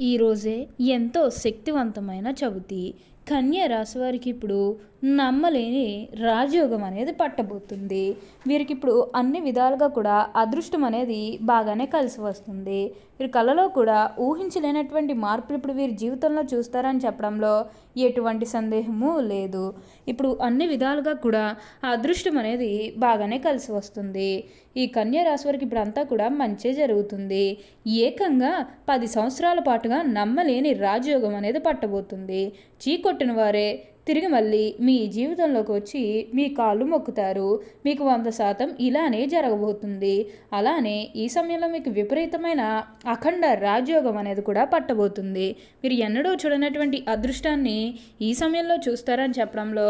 ఈరోజే ఎంతో శక్తివంతమైన చవితి. కన్య రాశి వారికి ఇప్పుడు నమ్మలేని రాజయోగం అనేది పట్టబోతుంది. వీరికి ఇప్పుడు అన్ని విధాలుగా కూడా అదృష్టం అనేది బాగానే కలిసి వస్తుంది. వీరి కళలో కూడా ఊహించలేనటువంటి మార్పులు ఇప్పుడు వీరి జీవితంలో చూస్తారని చెప్పడంలో ఎటువంటి సందేహము లేదు. ఇప్పుడు అన్ని విధాలుగా కూడా అదృష్టం అనేది బాగానే కలిసి వస్తుంది. ఈ కన్యా రాశి వారికి ఇప్పుడు అంతా కూడా మంచి జరుగుతుంది. ఏకంగా పది సంవత్సరాల పాటుగా నమ్మలేని రాజయోగం అనేది పట్టబోతుంది. చీకొట్టిన వారే తిరిగి మళ్ళీ మీ జీవితంలోకి వచ్చి మీ కాళ్ళు మొక్కుతారు. మీకు వంద శాతం ఇలానే జరగబోతుంది. అలానే ఈ సమయంలో మీకు విపరీతమైన అఖండ రాజయోగం అనేది కూడా పట్టబోతుంది. మీరు ఎన్నడూ చూడనటువంటి అదృష్టాన్ని ఈ సమయంలో చూస్తారని చెప్పడంలో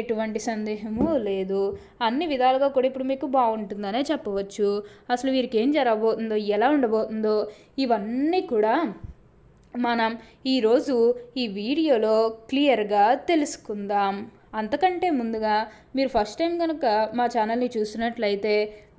ఎటువంటి సందేహము లేదు. అన్ని విధాలుగా కూడా ఇప్పుడు మీకు బాగుంటుందనే చెప్పవచ్చు. అసలు వీరికి ఏం జరగబోతుందో ఎలా ఉండబోతుందో ఇవన్నీ కూడా మనం ఈరోజు ఈ వీడియోలో క్లియర్గా తెలుసుకుందాం. అంతకంటే ముందుగా మీరు ఫస్ట్ టైం కనుక మా ఛానల్ని చూసినట్లయితే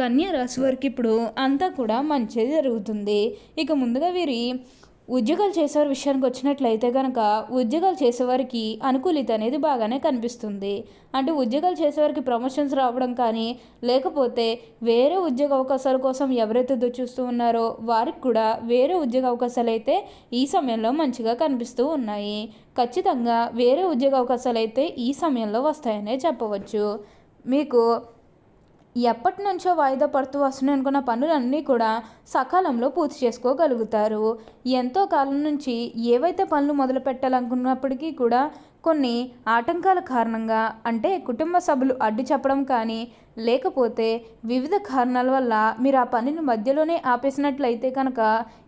కన్యా రాశి వారికి ఇప్పుడు అంతా కూడా మంచి జరుగుతుంది. ఇక ముందుగా వీరి ఉద్యోగాలు చేసేవారి విషయానికి వచ్చినట్లయితే కనుక ఉద్యోగాలు చేసేవారికి అనుకూలిత అనేది బాగానే కనిపిస్తుంది. అంటే ఉద్యోగాలు చేసేవారికి ప్రమోషన్స్ రావడం కానీ లేకపోతే వేరే ఉద్యోగ అవకాశాల కోసం ఎవరైతే చూస్తూ ఉన్నారో వారికి కూడా వేరే ఉద్యోగ అవకాశాలు అయితే ఈ సమయంలో మంచిగా కనిపిస్తూ ఉన్నాయి. ఖచ్చితంగా వేరే ఉద్యోగ అవకాశాలు అయితే ఈ సమయంలో వస్తాయనే చెప్పవచ్చు. మీకు ఎప్పటి నుంచో వాయిదా పడుతూ వస్తున్నాయి అనుకున్న పనులన్నీ కూడా సకాలంలో పూర్తి చేసుకోగలుగుతారు. ఎంతో కాలం నుంచి ఏవైతే పనులు మొదలు పెట్టాలనుకున్నప్పటికీ కూడా కొన్ని ఆటంకాల కారణంగా అంటే కుటుంబ సభ్యులు అడ్డు చెప్పడం కానీ లేకపోతే వివిధ కారణాల వల్ల మీరు ఆ పనిని మధ్యలోనే ఆపేసినట్లయితే కనుక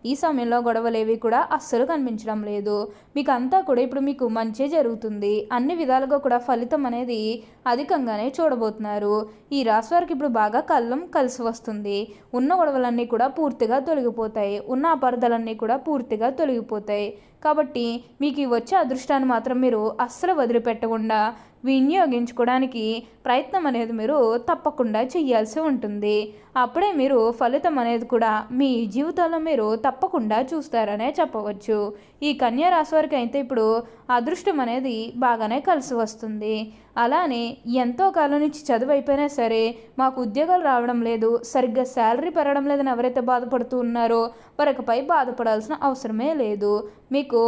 ఈ సమయంలో గొడవలేవి కూడా అస్సలు కనిపించడం లేదు. మీకు అంతా కూడా ఇప్పుడు మీకు మంచి జరుగుతుంది. అన్ని విధాలుగా కూడా ఫలితం అనేది అధికంగానే చూడబోతున్నారు. ఈ రాశి వారికి ఇప్పుడు బాగా కళ్ళం కలిసి వస్తుంది. ఉన్న గొడవలన్నీ కూడా పూర్తిగా తొలగిపోతాయి. ఉన్న అపార్థాలన్నీ కూడా పూర్తిగా తొలగిపోతాయి. కాబట్టి మీకు వచ్చే అదృష్టాన్ని మాత్రం మీరు అస్సలు వదిలిపెట్టకుండా వినియోగించుకోవడానికి ప్రయత్నం అనేది మీరు తప్పకుండా చేయాల్సి ఉంటుంది. అప్పుడే మీరు ఫలితం అనేది కూడా మీ జీవితంలో మీరు తప్పకుండా చూస్తారనే చెప్పవచ్చు. ఈ కన్యా రాశి వారికి అయితే ఇప్పుడు అదృష్టం అనేది బాగానే కలిసి వస్తుంది. అలానే ఎంతో కాలం నుంచి చదువు అయిపోయినా సరే మాకు ఉద్యోగాలు రావడం లేదు సరిగ్గా శాలరీ పెరగడం లేదని ఎవరైతే బాధపడుతూ ఉన్నారో వారికపై బాధపడాల్సిన అవసరమే లేదు. మీకు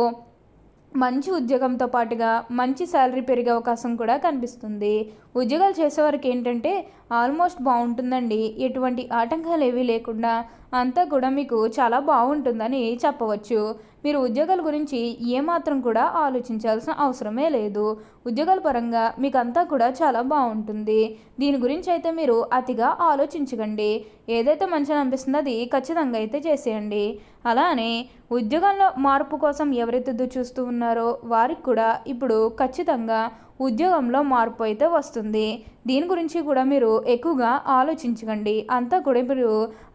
మంచి ఉద్యోగంతో పాటుగా మంచి శాలరీ పెరిగే అవకాశం కూడా కనిపిస్తుంది. ఉద్యోగాలు చేసేవారికి ఏంటంటే ఆల్మోస్ట్ బాగుంటుందండి. ఎటువంటి ఆటంకాలు ఏవీ లేకుండా అంతా కూడా మీకు చాలా బాగుంటుందని చెప్పవచ్చు. మీరు ఉద్యోగాల గురించి ఏమాత్రం కూడా ఆలోచించాల్సిన అవసరమే లేదు. ఉద్యోగాల పరంగా మీకు అంతా కూడా చాలా బాగుంటుంది. దీని గురించి అయితే మీరు అతిగా ఆలోచించకండి. ఏదైతే మంచిగా అనిపిస్తుందో అది ఖచ్చితంగా అయితే చేసేయండి. అలానే ఉద్యోగంలో మార్పు కోసం ఎవరైతే చూస్తూ ఉన్నారో వారికి కూడా ఇప్పుడు ఖచ్చితంగా ఉద్యోగంలో మార్పు అయితే వస్తుంది. దీని గురించి కూడా మీరు ఎక్కువగా ఆలోచించకండి. అంతా కూడా మీరు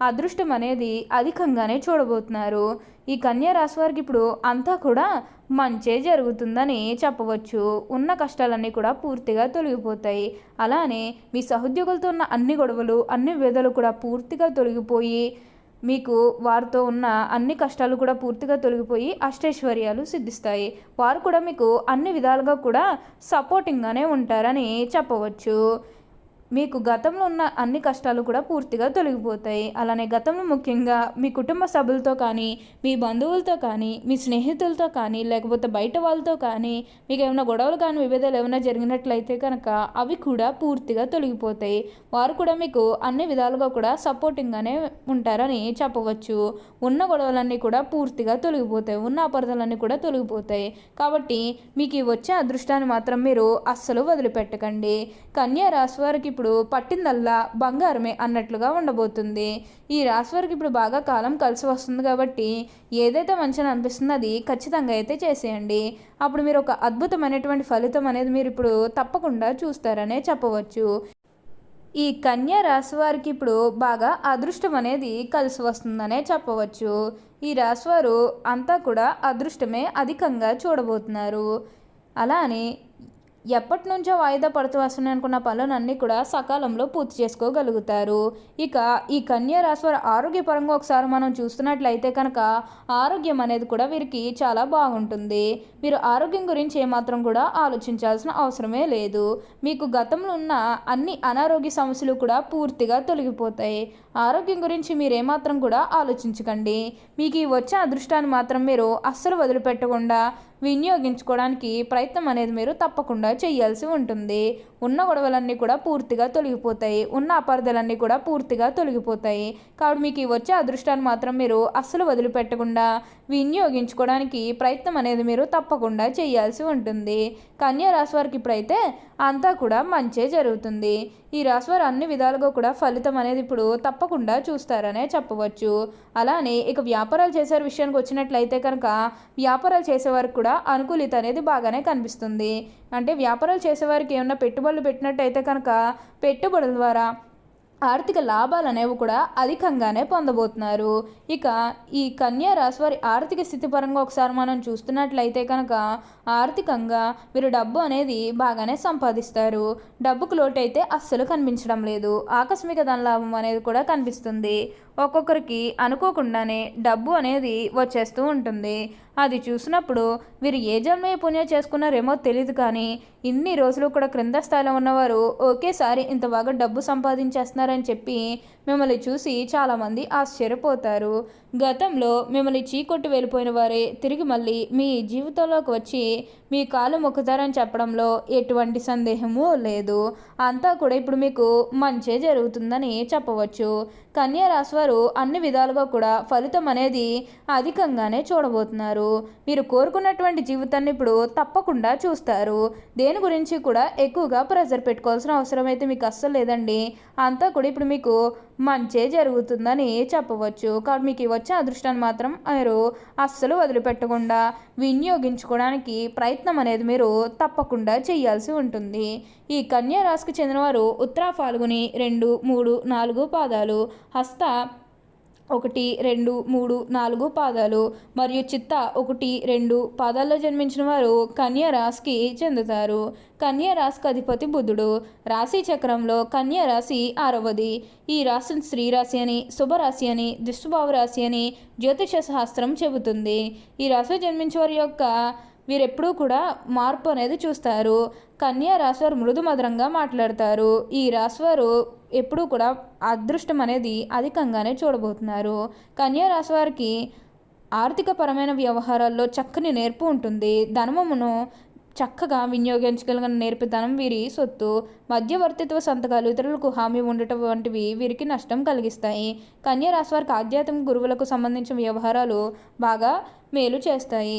అదృష్టం అనేది అధికంగానే చూడబోతున్నారు. ఈ కన్యా రాశి వారికి ఇప్పుడు అంతా కూడా మంచే జరుగుతుందని చెప్పవచ్చు. ఉన్న కష్టాలన్నీ కూడా పూర్తిగా తొలగిపోతాయి. అలానే మీ సహోద్యోగులతో ఉన్న అన్ని గొడవలు అన్ని వేదలు కూడా పూర్తిగా తొలగిపోయి మీకు వారితో ఉన్న అన్ని కష్టాలు కూడా పూర్తిగా తొలగిపోయి అష్టైశ్వర్యాలు సిద్ధిస్తాయి. వారు కూడా మీకు అన్ని విధాలుగా కూడా సపోర్టింగ్గానే ఉంటారని చెప్పవచ్చు. మీకు గతంలో ఉన్న అన్ని కష్టాలు కూడా పూర్తిగా తొలగిపోతాయి. అలానే గతంలో ముఖ్యంగా మీ కుటుంబ సభ్యులతో కానీ మీ బంధువులతో కానీ మీ స్నేహితులతో కానీ లేకపోతే బయట వాళ్ళతో కానీ మీకు ఏమైనా గొడవలు కానీ విభేదాలు ఏమైనా జరిగినట్లయితే కనుక అవి కూడా పూర్తిగా తొలగిపోతాయి. వారు కూడా మీకు అన్ని విధాలుగా కూడా సపోర్టింగ్గానే ఉంటారని చెప్పవచ్చు. ఉన్న గొడవలన్నీ కూడా పూర్తిగా తొలగిపోతాయి. ఉన్న అపరదలన్నీ కూడా తొలగిపోతాయి. కాబట్టి మీకు వచ్చే అదృష్టాన్ని మాత్రం మీరు అస్సలు వదిలిపెట్టకండి. కన్యా రాశి వారికి ఇప్పుడు పట్టిందల్లా బంగారమే అన్నట్లుగా ఉండబోతుంది. ఈ రాశి వారికి ఇప్పుడు బాగా కాలం కలిసి వస్తుంది కాబట్టి ఏదైతే మంచిగా అనిపిస్తుందో అది ఖచ్చితంగా అయితే చేసేయండి. అప్పుడు మీరు ఒక అద్భుతమైనటువంటి ఫలితం అనేది మీరు ఇప్పుడు తప్పకుండా చూస్తారనే చెప్పవచ్చు. ఈ కన్యా రాశి వారికి ఇప్పుడు బాగా అదృష్టం అనేది కలిసి వస్తుందనే చెప్పవచ్చు. ఈ రాశివారు అంతా కూడా అదృష్టమే అధికంగా చూడబోతున్నారు. అలా అని ఎప్పటి నుంచో వాయిదా పడుతూ వస్తున్నాయి అనుకున్న పనులన్నీ కూడా సకాలంలో పూర్తి చేసుకోగలుగుతారు. ఇక ఈ కన్యా రాశి వారి ఆరోగ్యపరంగా ఒకసారి మనం చూస్తున్నట్లయితే కనుక ఆరోగ్యం అనేది కూడా వీరికి చాలా బాగుంటుంది. మీరు ఆరోగ్యం గురించి ఏమాత్రం కూడా ఆలోచించాల్సిన అవసరమే లేదు. మీకు గతంలో ఉన్న అన్ని అనారోగ్య సమస్యలు కూడా పూర్తిగా తొలగిపోతాయి. ఆరోగ్యం గురించి మీరు ఏమాత్రం కూడా ఆలోచించకండి. మీకు ఈ వచ్చే అదృష్టాన్ని మాత్రం మీరు అస్సలు వదిలిపెట్టకుండా వినియోగించుకోవడానికి ప్రయత్నం అనేది మీరు తప్పకుండా చేయాల్సి ఉంటుంది. ఉన్న గొడవలన్నీ కూడా పూర్తిగా తొలగిపోతాయి. ఉన్న అపార్థాలన్నీ కూడా పూర్తిగా తొలగిపోతాయి. కాబట్టి మీకు వచ్చే అదృష్టాన్ని మాత్రం మీరు అస్సలు వదిలిపెట్టకుండా వినియోగించుకోవడానికి ప్రయత్నం అనేది మీరు తప్పకుండా చేయాల్సి ఉంటుంది. కన్యా రాశి వారికి ఇప్పుడైతే అంతా కూడా మంచే జరుగుతుంది. ఈ రాశి వారు అన్ని విధాలుగా కూడా ఫలితం అనేది ఇప్పుడు తప్పకుండా చూస్తారనే చెప్పవచ్చు. అలానే ఇక వ్యాపారాలు చేసే విషయానికి వచ్చినట్లయితే కనుక వ్యాపారాలు చేసేవారికి కూడా అనుకూలిత అనేది బాగానే కనిపిస్తుంది. అంటే వ్యాపారాలు చేసేవారికి ఏమన్నా పెట్టుబడులు పెట్టినట్టయితే కనుక పెట్టుబడుల ద్వారా ఆర్థిక లాభాలు అనేవి కూడా అధికంగానే పొందబోతున్నారు. ఇక ఈ కన్యా రాశి వారి ఆర్థిక స్థితి పరంగా ఒకసారి మనం చూస్తున్నట్లయితే కనుక ఆర్థికంగా మీరు డబ్బు అనేది బాగానే సంపాదిస్తారు. డబ్బుకు లోటు అయితే అస్సలు కనిపించడం లేదు. ఆకస్మిక ధన లాభం అనేది కూడా కనిపిస్తుంది. ఒక్కొక్కరికి అనుకోకుండానే డబ్బు అనేది వచ్చేస్తూ ఉంటుంది. అది చూసినప్పుడు వీరు ఏ జన్మే పుణ్యం చేసుకున్నారేమో తెలియదు కానీ ఇన్ని రోజులు కూడా క్రింద స్థాయిలో ఉన్నవారు ఒకేసారి ఇంత బాగా డబ్బు సంపాదించేస్తున్నారని చెప్పి మిమ్మల్ని చూసి చాలామంది ఆశ్చర్యపోతారు. గతంలో మిమ్మల్ని చీకొట్టి వెళ్ళిపోయిన వారే తిరిగి మళ్ళీ మీ జీవితంలోకి వచ్చి మీ కాలు మొక్కుతారని చెప్పడంలో ఎటువంటి సందేహము లేదు. అంతా కూడా ఇప్పుడు మీకు మంచే జరుగుతుందని చెప్పవచ్చు. కన్యా రాశివారు అన్ని విధాలుగా కూడా ఫలితం అనేది అధికంగానే చూడబోతున్నారు. మీరు కోరుకున్నటువంటి జీవితాన్ని ఇప్పుడు తప్పకుండా చూస్తారు. దేని గురించి కూడా ఎక్కువగా ప్రెజర్ పెట్టుకోవాల్సిన అవసరం అయితే మీకు అస్సలు లేదండి. అంతా కూడా ఇప్పుడు మీకు మంచే జరుగుతుందని చెప్పవచ్చు. కాబట్టి మీకు వచ్చే అదృష్టాన్ని మాత్రం మీరు అస్సలు వదిలిపెట్టకుండా వినియోగించుకోవడానికి ప్రయత్నం అనేది మీరు తప్పకుండా చేయాల్సి ఉంటుంది. ఈ కన్యా రాశికి చెందినవారు ఉత్తరా ఫాల్గుని రెండు మూడు నాలుగు పాదాలు. హస్త ఒకటి రెండు మూడు నాలుగు పాదాలు మరియు చిత్త ఒకటి రెండు పాదాల్లో జన్మించిన వారు కన్యా రాశికి చెందుతారు. కన్యా రాశికి అధిపతి బుధుడు. రాశి చక్రంలో కన్యా రాశి ఆరవది. ఈ రాశిని స్త్రీరాశి అని శుభరాశి అని దుష్భావ రాశి అని జ్యోతిష శాస్త్రం చెబుతుంది. ఈ రాశిలో జన్మించే వారి యొక్క వీరెప్పుడూ కూడా మార్పు అనేది చూస్తారు. కన్యా రాశివారు మృదు మధురంగా మాట్లాడతారు. ఈ రాశివారు ఎప్పుడూ కూడా అదృష్టం అనేది అధికంగానే చూడబోతున్నారు. కన్యా రాశివారికి ఆర్థికపరమైన వ్యవహారాల్లో చక్కని నేర్పు ఉంటుంది. ధనమును చక్కగా వినియోగించగలిగిన నేర్పితనం వీరి సొత్తు. మధ్యవర్తిత్వ సంతకాలు ఇతరులకు హామీ ఉండటం వంటివి వీరికి నష్టం కలిగిస్తాయి. కన్యా రాశి వారికి ఆధ్యాత్మిక గురువులకు సంబంధించిన వ్యవహారాలు బాగా మేలు చేస్తాయి.